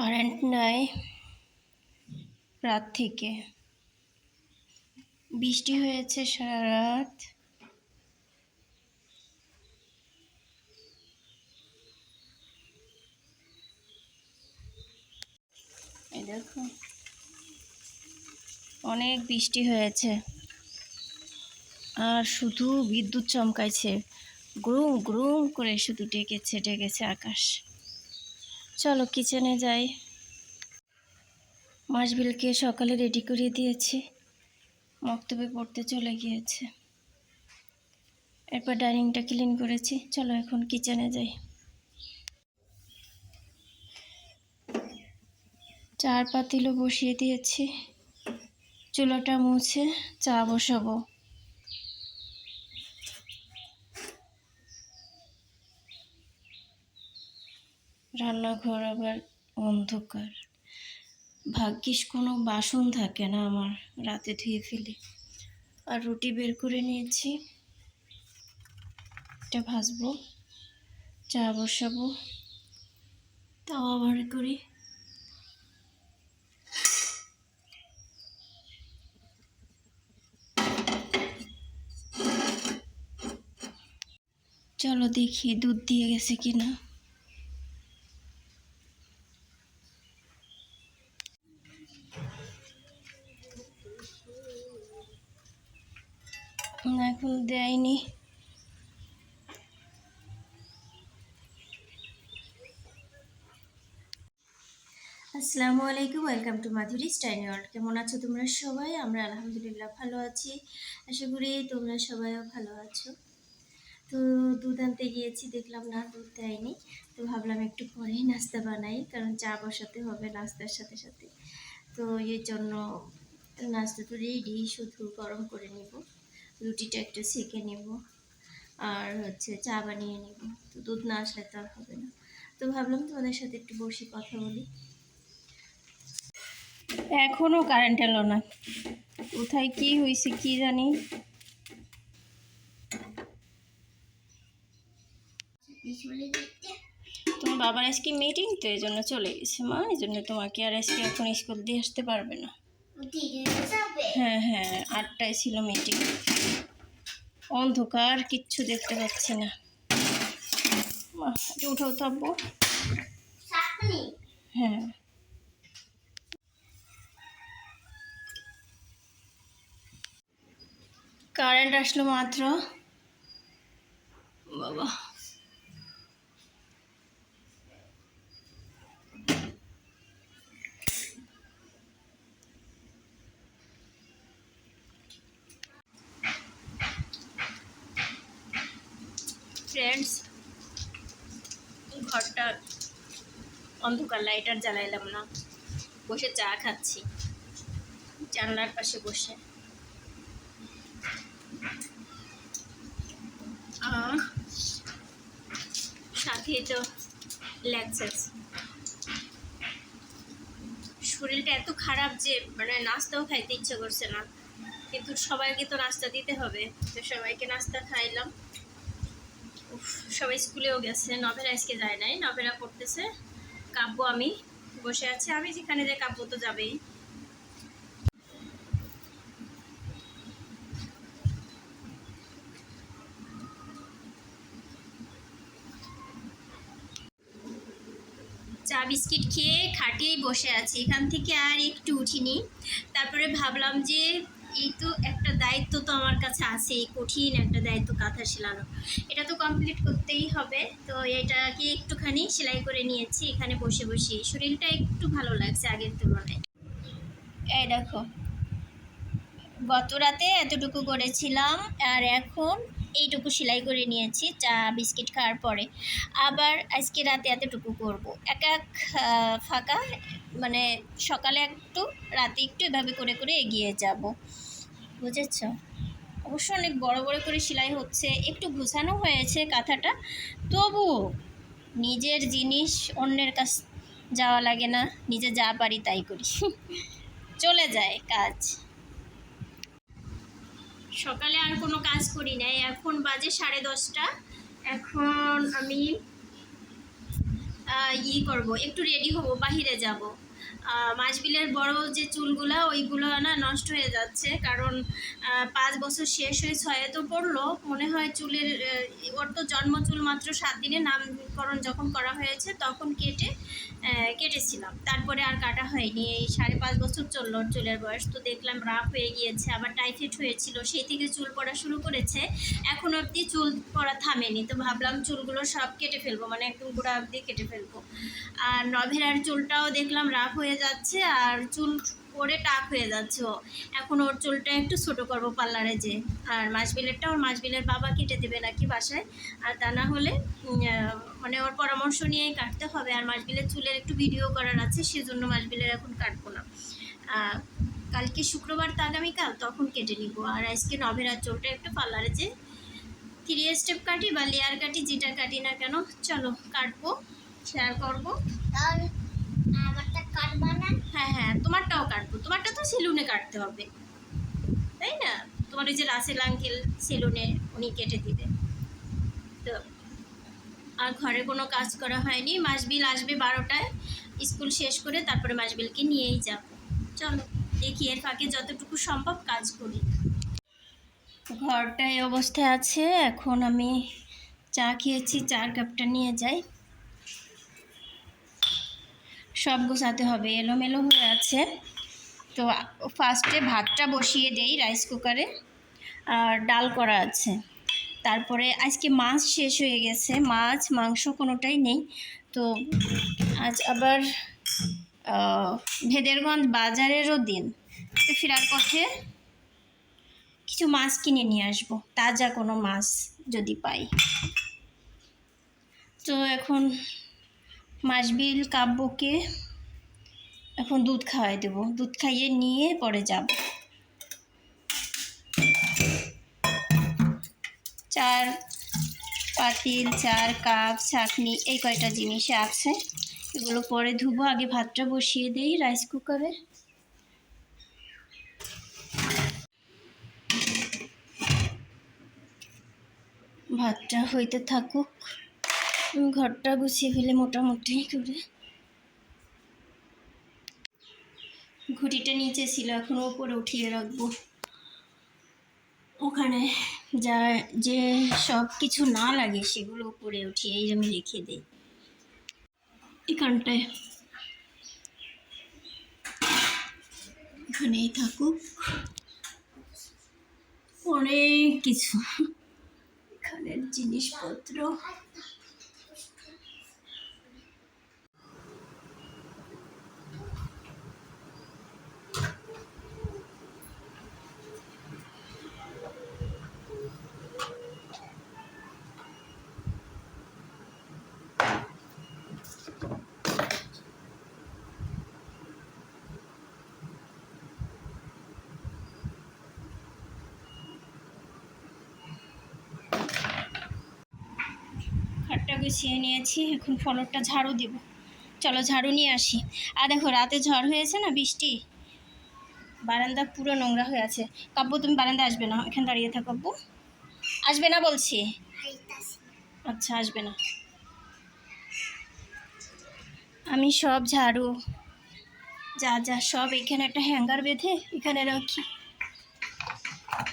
Current নাই রাত থেকে। বৃষ্টি হয়েছে সারা রাত। এই দেখো, অনেক বৃষ্টি হয়েছে। আর শুধু বিদ্যুৎ চমকাইছে। গ্রুম গ্রুম করে শুধু ডেকেছে ডেকেছে আকাশ। চলো কিচেনে যাই। মাসবিলকে সকালে রেডি করিয়ে দিয়েছি। মক্তবে পড়তে চলে গিয়েছে। এরপর ডাইনিংটা ক্লিন করেছি। চলো এখন কিচেনে যাই। চার পাতিলও বসিয়ে দিয়েছি। চুলোটা মুছে চা বসাবো। রান্নাঘর আবার অন্ধকার। ভাগ্যিস কোনো বাসন থাকে না আমার রাতে ধুয়ে ফেলি। আর রুটি বের করে নিয়েছি। এটা ভাজবো, চা বসাবো, তাওয়া বার করি। চলো দেখি দুধ দিয়ে গেছে কিনা না এখন দেয়নি আসসালামু আলাইকুম, welcome to Madhuri Stein world. কেমন আছো তোমরা সবাই? আমরা আলহামদুলিল্লাহ ভালো আছি। আশা করি তোমরা সবাইও ভালো আছো। তো দুধ আনতে গিয়েছি, দেখলাম না দুধ দেয়নি। তো ভাবলাম একটু পরেই নাস্তা বানাই, কারণ চা বসাতে হবে নাস্তার সাথে সাথে। তো এর জন্য নাস্তা তো রেডি শুধু গরম করে নিব। রুটিটা একটু সেঁকে নিব, আর হচ্ছে চা বানিয়ে নেব। তো দুধ না আসলে তো আর হবে না। তো ভাবলাম তোমাদের সাথে একটু বসে কথা বলি। এখনও কারেন্ট এলো না। কোথায় কি হয়েছে কি জানি। তোমার বাবার আজকে মিটিং তো এই জন্য চলে গেছে মা এই জন্য তোমাকে আর আজকে এখন স্কুল দিয়ে আসতে পারবে না। হ্যাঁ হ্যাঁ আটটায় ছিল মিটিং অন্ধকার, কিচ্ছু দেখতে পাচ্ছি না। মা উঠাও তো আব্বু। হ্যাঁ। কারেন্ট আসলো মাত্র। বাবা। ফ্রেন্ডস ঘরটা অন্ধকার লাইট আর জ্বালাইলাম না। বসে চা খাচ্ছি। জানলার পাশে বসে। সাথে তো ল্যাক্সেস শরীরটা এত খারাপ যে মানে নাস্তাও খাইতে ইচ্ছে করছে না। কিন্তু সবাইকে তো নাস্তা দিতে হবে। তো সবাইকে নাস্তা খাইলাম। সবাই স্কুলেও গেছে। নভেরা আজকে যায় নাই। নভেরা পড়তেছে। কাব্য আমি বসে আছি। আমি যেখানে যাই, কাব্য তো যাবেই চা বিস্কিট খেয়ে খাটিয়েই বসে আছি। এখান থেকে আর একটু উঠিনি। তারপরে ভাবলাম যে এই তো একটা দায়িত্ব তো আমার কাছে আছে এই কঠিন একটা দায়িত্ব কাঁথা সেলানো। এটা তো কমপ্লিট করতেই হবে। তো এটাকে একটুখানি সেলাই করে নিয়েছি, এখানে বসে বসে। শরীরটা একটু ভালো লাগছে আগের তুলনায়। এই দেখো, গত রাতে এতটুকু করেছিলাম, আর এখন এইটুকু সেলাই করে নিয়েছি, চা, বিস্কিট খাওয়ার পরে। আবার আজকে রাতে এতটুকু করব। এক এক ফাঁকা মানে সকালে একটু, রাতে একটু এভাবে করে করে এগিয়ে যাব। বুঝেছ? অবশ্য অনেক বড় বড় করে সেলাই হচ্ছে, একটু গুছানো হয়েছে কাঁথাটা, তবুও নিজের জিনিস অন্যের কাছ যাওয়া লাগে না, নিজে যা পারি তাই করি। চলে যায় কাজ। সকালে আর কোনো কাজ করি নাই। এখন বাজে সাড়ে দশটা। এখন আমি ই করব, একটু রেডি হব, বাহিরে যাব। মাছবিলের বড় যে চুলগুলো, ওইগুলো না নষ্ট হয়ে যাচ্ছে। কারণ পাঁচ বছর শেষ হয়ে ছয়ে তো পড়ল। মনে হয় চুলের ওর তো জন্ম চুল মাত্র সাত দিনে নামকরণ যখন করা হয়েছে, তখন কেটে কেটেছিলাম। তারপরে আর কাটা হয়নি। এই সাড়ে পাঁচ বছর চলল চুলের বয়স। তো দেখলাম রাফ হয়ে গিয়েছে, আবার টাইফয়েড হয়েছিল। সেই থেকে চুল পড়া শুরু করেছে। এখন অবধি চুল পড়া থামেনি। তো ভাবলাম চুলগুলো সব কেটে ফেলব মানে একদম গোড়া অবধি কেটে ফেলব। আর নভেরার চুলটাও দেখলাম রাফ হয়ে যাচ্ছে আর চুল করে টাক হয়ে যাচ্ছে ও। এখন ওর চুলটা একটু ছোটো করব পার্লারে যে আর মাছবিলেরটা ওর মাছবিলের বাবা কেটে দেবে নাকি বাসায়। আর তা না হলে মানে ওর পরামর্শ নিয়েই কাটতে হবে। আর মাছবিলের চুলের একটু ভিডিও করার আছে, সেজন্য মাছবিলের এখন কাটবো না। কালকে শুক্রবার, তো আগামীকাল তখন কেটে নিব। আর আজকে নভেরার চুলটা একটু পার্লারে যে থ্রি স্টেপ কাটি বা লেয়ার কাটি, যেটা কাটি না কেন, চলো কাটবো শেয়ার করব। আমারটা কাটবা না? হ্যাঁ হ্যাঁ তোমারটাও কাটবো। তোমারটা তো সেলুনে কাটতে হবে। তাই না? তোমার ওই যে রাসেল আঙ্কেল সেলুনে উনি কেটে দিবে। তো, আর ঘরে কোনো কাজ করা হয়নি। মাসবিল আসবে বারোটায়, স্কুল শেষ করে তারপরে মাসবিলকে নিয়েই যাব। চলো, দেখি এর ফাঁকে যতটুকু সম্ভব কাজ করি। ঘরটা এই অবস্থায় আছে। এখন আমি চা খেয়েছি, চার কাপটা নিয়ে যাই। সব গোছাতে হবে, এলোমেলো হয়ে আছে। তো ফার্স্টে ভাতটা বসিয়ে দেই রাইস কুকারে আর ডাল করা আছে। তারপরে আজকে মাছ শেষ হয়ে গেছে, মাছ, মাংস কোনোটাই নেই। তো আজ আবার ভেদেরগঞ্জ বাজারেরও দিন। তো ফেরার পথে কিছু মাছ কিনে নিয়ে আসব, তাজা কোনো মাছ যদি পাই। তো এখন মাসবিল কাব্যকে এখন দুধ খাওয়াই দেবো। দুধ খাইয়ে নিয়ে পরে যাব। চার পাতিল, চার কাপ, চাটনি এই কয়টা জিনিস আছে। এগুলো পরে ধুবো। আগে ভাতটা বসিয়ে দেই রাইস কুকারে। ভাতটা হইতে থাকুক। ঘরটা গুছিয়ে ফেলে মোটামুটি করে। ঘুটিটা নিচে ছিল, এখন ওপরে উঠিয়ে রাখব। ওখানে যা যে সব কিছু না লাগে সেগুলো উপরে উঠিয়ে আমি রেখে দিই। এখানটায়। এখানেই থাকুক। অনেক কিছু। এখানের জিনিসপত্র। গুছিয়ে নিয়েছি, এখন ফলকটা ঝাড়ু দিব। চলো ঝাড়ু নিয়ে আসি। আর দেখো, রাতে ঝড় হয়েছে না, বৃষ্টি? বারান্দা পুরো নোংরা হয়ে আছে। কাব্য তুমি বারান্দা আসবে না, এখানে দাঁড়িয়ে থাকো কাব্য আসবে না বলছি? আচ্ছা আসবে না। আমি সব ঝাড়ু, যা যা সব এখানে একটা হ্যাঙ্গার বেঁধে, এখানে রাখি।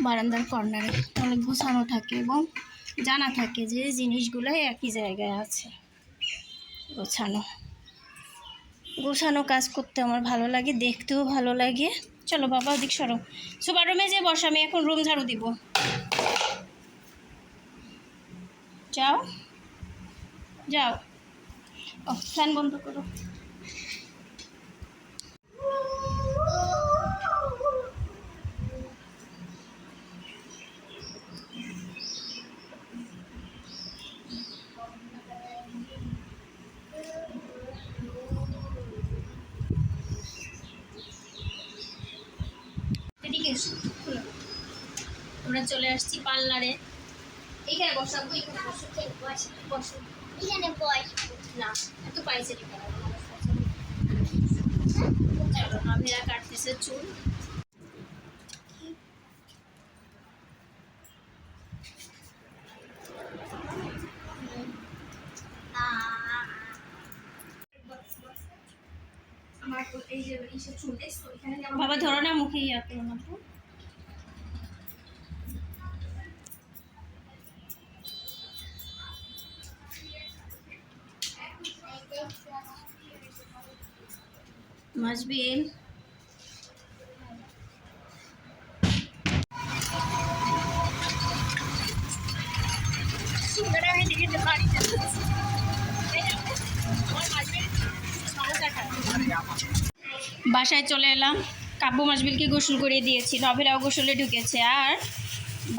বারান্দার কর্নারে, তাহলে গোছানো থাকে এবং জানা থাকে যে জিনিসগুলো একই জায়গায় আছে। গোছানো। গোছানো কাজ করতে আমার ভালো লাগে, দেখতেও ভালো লাগে। চলো বাবা ওদিক সরো। সুপার রুমে যে বস, আমি এখন রুম ঝাড়ু দিব। যাও। যাও। ও ফ্যান বন্ধ করো এদিকে এসো খুলো। আমরা চলে আসছি পার্লারে। এইখানে বসাবো এখানে বসো এখানে বস না এত পাইছে চলো। আমিরা কাটতেছে চুল এখানে বাবা ধরো না মুখে ইয়া করো না তো বাসায় চলে এলাম। কাব্য মাসবিলকে গোসল করে দিয়েছি। নভেরাও গোসলে ঢুকেছে। আর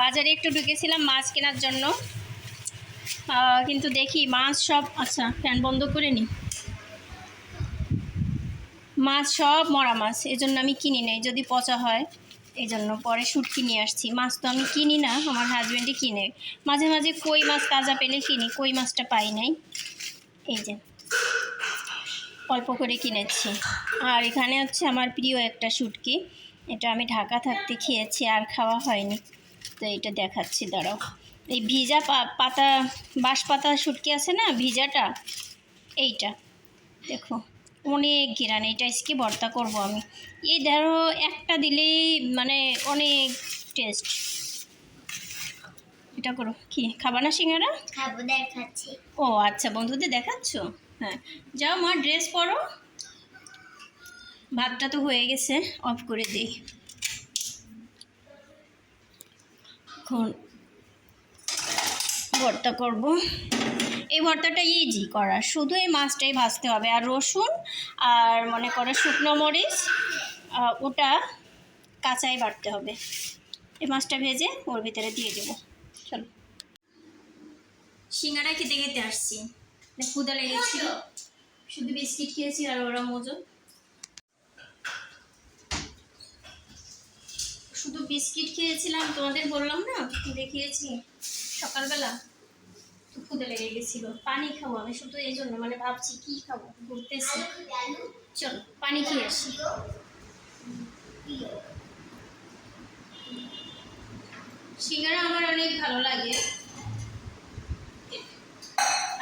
বাজারে একটু ঢুকেছিলাম মাছ কেনার জন্য। কিন্তু দেখি মাছ সব আচ্ছা ফ্যান বন্ধ করে নি। মাছ সব মরা মাছ এই জন্য আমি কিনি নেই। যদি পচা হয় এই জন্য পরে শুটকি নিয়ে আসছি। মাছ তো আমি কিনি না, আমার হাজব্যান্ডই কিনে। মাঝে মাঝে কই মাছ তাজা পেলে কিনি, কই মাছটা পাই নাই। এই যে, অল্প করে কিনেছি। আর এখানে হচ্ছে আমার প্রিয় একটা শুটকি এটা আমি ঢাকা থাকতে খেয়েছি, আর খাওয়া হয়নি। তো এটা দেখাচ্ছি, দাঁড়াও। এই ভিজা পাতা বাঁশ পাতা শুটকি আছে না, ভিজাটা, এইটা, দেখো। অনেক ঘিরান এটা আজকে ভর্তা করব আমি। এই ধরো একটা দিলেই মানে অনেক টেস্ট এটা করো কি? খাবা না সিঙ্গারা? খাব দেখাচ্ছি। ও আচ্ছা বন্ধুদের দেখাচ্ছ? হ্যাঁ যাও মা ড্রেস পরো। ভাতটা তো হয়ে গেছে অফ করে দিই। এখন ভর্তা করব। এই ভর্তাটা ইজি করা। শুধু এই মাছটাই ভাজতে হবে। আর রসুন আর মনে করো শুকনো মরিচ ওটা কাঁচাই বাটতে হবে। এই মাছটা ভেজে ওর ভিতরে দিয়ে দেবো। চলো। সিঙ্গারা খেতে খেতে আসছি। ক্ষুদা লেগেছিল। শুধু বিস্কিট খেয়েছি আর ওরা মজো শুধু বিস্কিট খেয়েছিলাম, তোমাদের বললাম না দেখিয়েছি? সকালবেলা। ক্ষুদা লেগে গেছিল। পানি খাব আমি শুধু এই জন্য মানে ভাবছি কি খাব, ঘুরতেছি। চলো, পানি খেয়ে আসি। সিঙ্গারা আমার অনেক ভালো লাগে।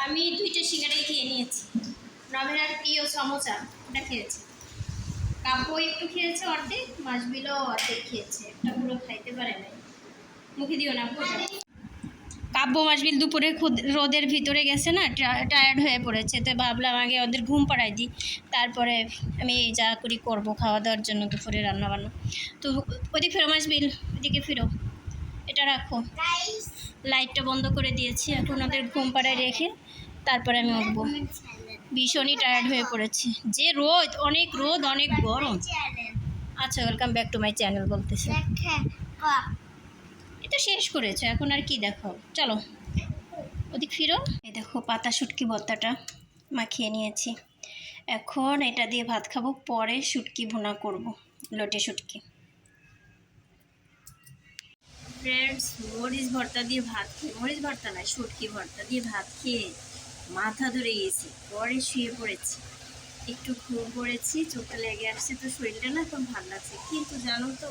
আমি দুইটা সিঙ্গারাই খেয়ে নিয়েছি। নভেরার প্রিয় সমোসা, ওটা খেয়েছে। কাব্য একটু খেয়েছে অর্ধেক মাছবিলও অর্ধেক খেয়েছে। একটা পুরো খাইতে পারে নাই। মুখে দিও না কাব্য মাসবিল দুপুরে রোদের ভিতরে গেছে না টায়ার্ড হয়ে পড়েছে, তো ভাবলাম আগে ওদের ঘুম পাড়াই দিই, তারপরে আমি যা করি করব, খাওয়া দাওয়ার জন্য দুপুরে রান্না বান্না তো ওদিকে ফেরো মাসবিল, ওদিকে ফিরো, এটা রাখো। লাইটটা বন্ধ করে দিয়েছি, এখন ওদের ঘুম পাড়ায় রেখে তারপরে আমি উঠবো। ভীষণই টায়ার্ড হয়ে পড়েছি। যে রোদ, অনেক রোদ, অনেক গরম। আচ্ছা welcome back to my channel বলতেছে। এটা শেষ করেছে, এখন আর কি দেখো? চলো, ওদিক ফিরো। এই দেখো, পাতা শুটকি ভর্তাটা মাখিয়ে নিয়েছি। এখন এটা দিয়ে ভাত খাব, পরে শুটকি ভুনা করব, লোটে শুটকি। ফ্রেন্ডস মরিচ ভর্তা দিয়ে ভাত খেয়ে, মরিচ ভর্তা না শুটকি ভর্তা দিয়ে ভাত খেয়ে মাথা ধরে গেছি, পরে শুয়ে পড়েছি। একটু ঘুম পড়েছি চোখটা লেগে আসছে, তো শরীরটা না এখন ভালো লাগছে, কিন্তু জানো তো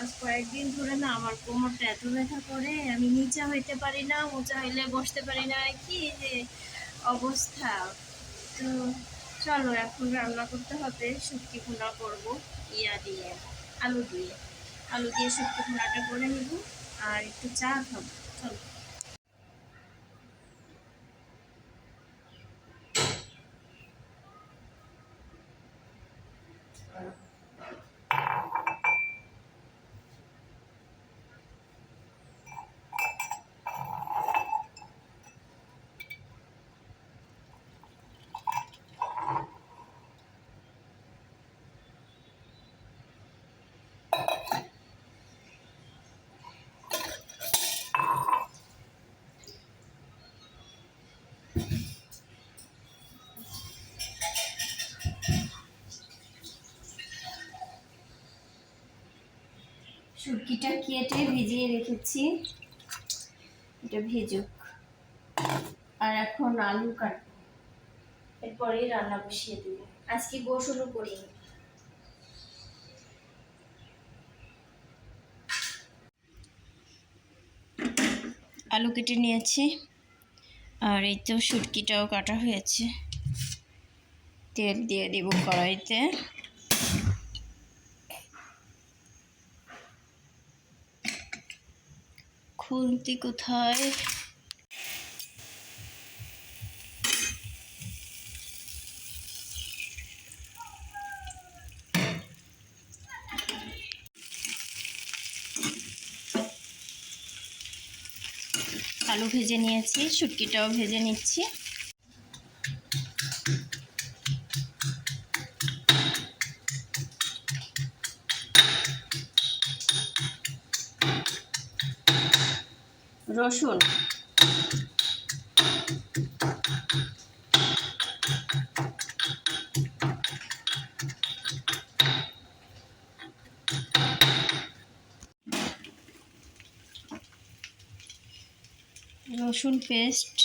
আজ কয়েকদিন ধরে না আমার কোমরটা এত ব্যথা করে, আমি নিচা হইতে পারি না উঁচা হইলে বসতে পারি না, কি যে অবস্থা। তো চলো, এখন রান্না করতে হবে শুক্তি ভুনা করব, ইয়া দিয়ে, আলু দিয়ে। আলু দিয়ে শুক্তি ভুনাটা করে নিব, আর একটু চা খাব, চলো। শুটকিটা কেটে ভিজিয়ে রেখেছি। এটা ভেজুক। আর এখন আলু কাট এরপরেই রান্না বসিয়ে দেব। আজকে গোসলও করিনি। আলু কেটে নিয়েছি। আর এই তো শুটকিটাও কাটা হয়েছে। তেল দিয়ে দিব কড়াইতে। খুন্তি কোথায়? আলু ভেজে নিয়েছি শুটকিটাও ভেজে নিচ্ছি। রসুন। রসুন পেস্ট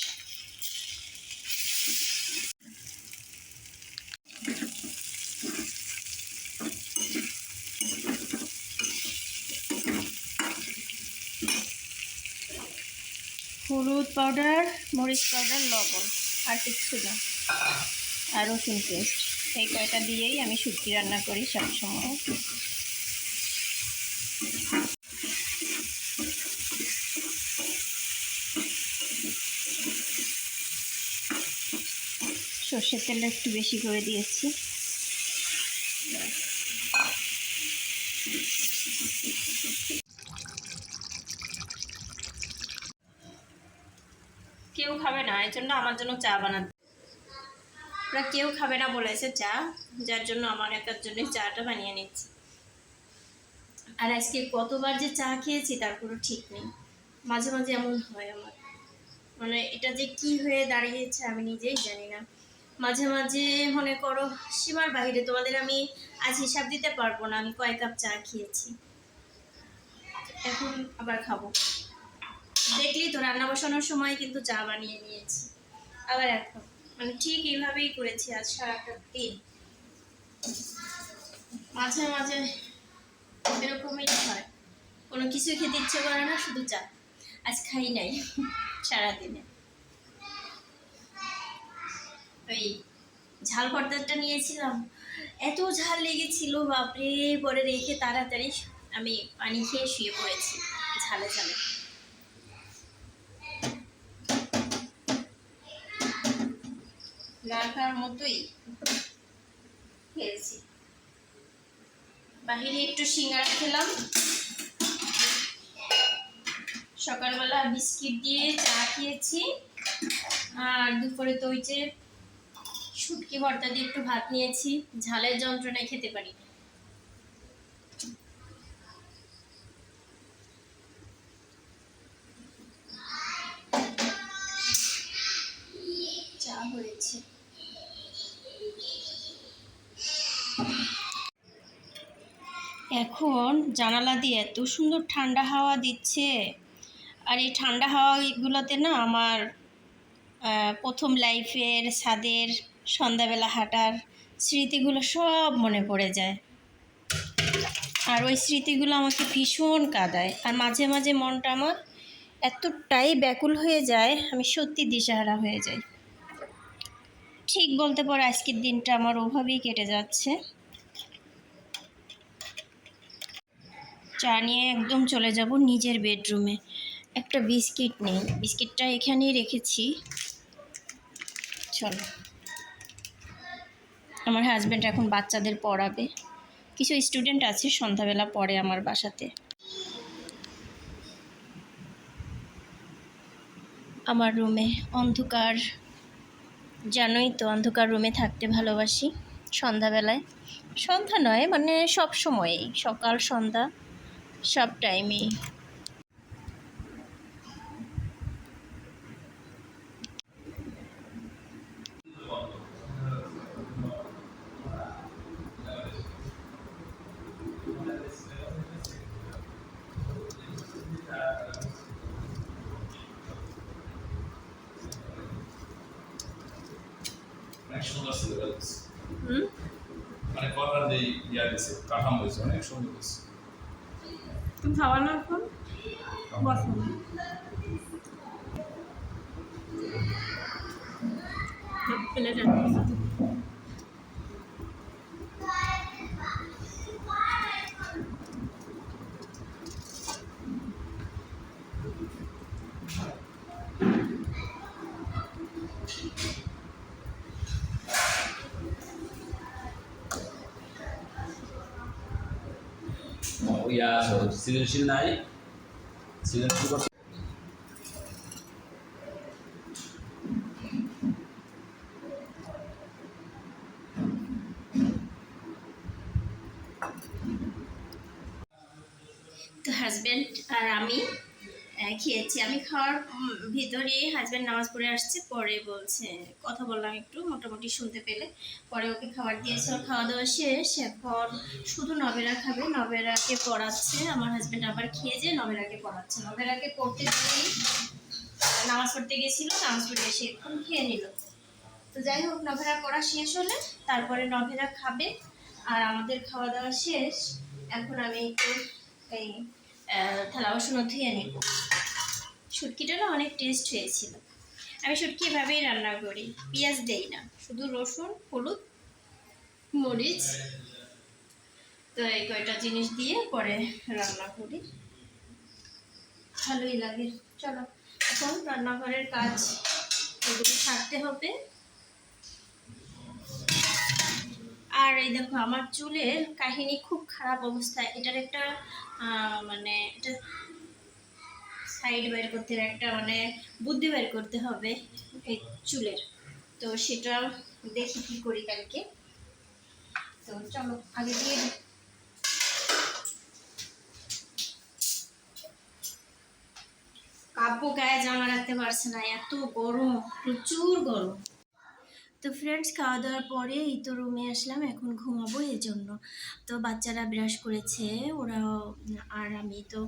হলুদ পাউডার মরিচ পাউডার লবণ, আর কিচ্ছু না। আর রসুন পেস্ট এই কয়টা দিয়েই আমি শুটকি রান্না করি সবসময়। সর্ষের তেলটা একটু বেশি করে দিয়েছি কেউ খাবে না এর জন্য আমার জন্য চা বানাতে। ওরা কেউ খাবে না বলেছে চা, যার জন্য আমার একার জন্য চাটা বানিয়ে নিচ্ছি। আর আজকে কতবার যে চা খেয়েছি, তার কোনো ঠিক নেই। মাঝে মাঝে এমন হয় আমার। মানে এটা যে কি হয়ে দাঁড়িয়েছে, আমি নিজেই জানি না। মাঝে মাঝে মনে করো, সীমার বাইরে তোমাদের আমি আজ হিসাব দিতে পারব না, আমি কয় কাপ চা খেয়েছি। এখন আবার খাব। দেখলি তো, রান্না বসানোর সময় কিন্তু চা বানিয়ে নিয়েছি। আবার এখন। মানে ঠিক এইভাবেই করেছি আজ সারাটা দিন। মাঝে মাঝে এরকমই হয়। কোনো কিছু খেতে ইচ্ছে করে না, শুধু চা। আজ খাই নাই সারাদিনে। ওই ঝাল পর্দাটা নিয়েছিলাম। এত ঝাল লেগেছিল, বাপরে, পরে রেখে তাড়াতাড়ি আমি পানি খেয়ে শুয়ে পড়েছি ঝালে ঝালে। রাখার মতোই খেয়েছি। বাহিরে একটু সিঙ্গারা খেলাম। সকালবেলা বিস্কিট দিয়ে চা খেয়েছি। আর দুপুরে তো ওই যে শুটকি ভর্তা দিয়ে একটু ভাত নিয়েছি। ঝালের যন্ত্রণায় খেতে পারি জানালা দিয়ে এত সুন্দর ঠান্ডা হাওয়া দিচ্ছে। আর এই ঠান্ডা হাওয়াগুলোতে না আমার প্রথম লাইফের ছাদের সন্ধ্যাবেলা হাঁটার স্মৃতিগুলো সব মনে পড়ে যায়। আর ওই স্মৃতিগুলো আমাকে ভীষণ কাঁদায়। আর মাঝে মাঝে মনটা আমার এতটাই ব্যাকুল হয়ে যায়, আমি সত্যি দিশাহারা হয়ে যাই। ঠিক বলতে পারো, আজকের দিনটা আমার ওভাবেই কেটে যাচ্ছে। চা নিয়ে একদম চলে যাব নিজের বেডরুমে। একটা বিস্কিট নেই। বিস্কিটটা এখানেই রেখেছি। চলো। আমার হাজব্যান্ড এখন বাচ্চাদের পড়াবে। কিছু স্টুডেন্ট আছে সন্ধ্যাবেলা পড়ে আমার বাসাতে। আমার রুমে অন্ধকার। জানোই তো অন্ধকার রুমে থাকতে ভালোবাসি সন্ধ্যাবেলায়। সন্ধ্যা নয় মানে সব সময়ই। সকাল, সন্ধ্যা। সব টাইমেই। অনেক সুন্দর মানে কলার যে ইয়া কাঠামো হয়েছে অনেক সুন্দর হয়েছে তুমি খাওয়া না এখন। বসো। প্লেট ইয়া সৃজনশীল নাই। সৃজনশীল করতে হাজব্যান্ড আর আমি খেয়েছি। আমি খাওয়ার ভিতরে হাজব্যান্ড নামাজ পড়ে আসছে, পরে বলছে, কথা বললাম একটু, মোটামুটি শুনতে পেলে। পরে ওকে খাবার দিয়েছে, ওর খাওয়া দাওয়া শেষ। এখন শুধু নবেরা খাবে। নবেরাকে পড়াচ্ছে। আমার হাজব্যান্ড আবার খেয়ে যে নবেরাকে পড়াচ্ছে। নবেরাকে পড়তে গিয়েই, নামাজ পড়তে গেছিল নামাজ পড়ে এসে এখন খেয়ে নিল। তো যাই হোক নভেরা পড়া শেষ হলে তারপরে নভেরা খাবে। আর আমাদের খাওয়া দাওয়া শেষ। এখন আমি একটু এই থালা বাসনও ধুয়ে নিব। শুটকিটা না অনেক টেস্ট হয়েছিল। আমি শুটকি এভাবেই রান্না করি, পেঁয়াজ দেই না, শুধু রসুন, হলুদ, মরিচ, তো এই কয়টা জিনিস দিয়ে পরে রান্না করি। ভালোই লাগে, চলো। এখন রান্নাঘরের কাজ এগুলো সারতে হবে। আর এই দেখো, আমার চুলের কাহিনী খুব খারাপ অবস্থা। এটার একটা মানে এটা সাইড বের করতে হবে, একটা মানে বুদ্ধি বের করতে হবে এই চুলের। তো সেটা দেখি কি করি কালকে। তো চলো আগে দিয়ে। কাব্য গায়ে জামা রাখতে পারছে না এত গরম প্রচুর গরম। তো ফ্রেন্ডস খাওয়া দাওয়ার পরে এই তো রুমে আসলাম এখন ঘুমাবো এই জন্য তো বাচ্চারা ব্রাশ করেছে ওরাও আর আমি তো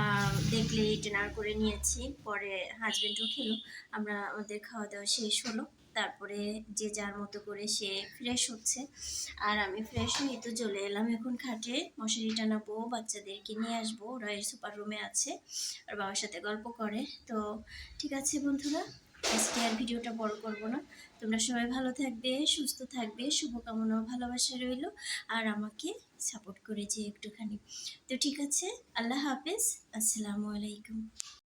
আহ, দেখলেই ডিনার করে নিয়েছি পরে হাজব্যান্ডও খেলো আমরা আমাদের খাওয়া দাওয়া শেষ হলো তারপরে যে যার মতো করে সে ফ্রেশ হচ্ছে। আর আমি ফ্রেশ হয়ে তো চলে এলাম এখন খাটে মশারি টানাবো বাচ্চাদেরকে নিয়ে আসব ওরা এই সুপার রুমে আছে আর বাবার সাথে গল্প করে। তো ঠিক আছে বন্ধুরা আজকে আর ভিডিওটা বড় করব না। তোমরা সবাই ভালো থাকবে, সুস্থ থাকবে শুভকামনা ভালোবাসা রইল, আর আমাকে সাপোর্ট করেছে একটুখানি। তো ঠিক আছে, আল্লাহ হাফেজ, আসসালামু আলাইকুম।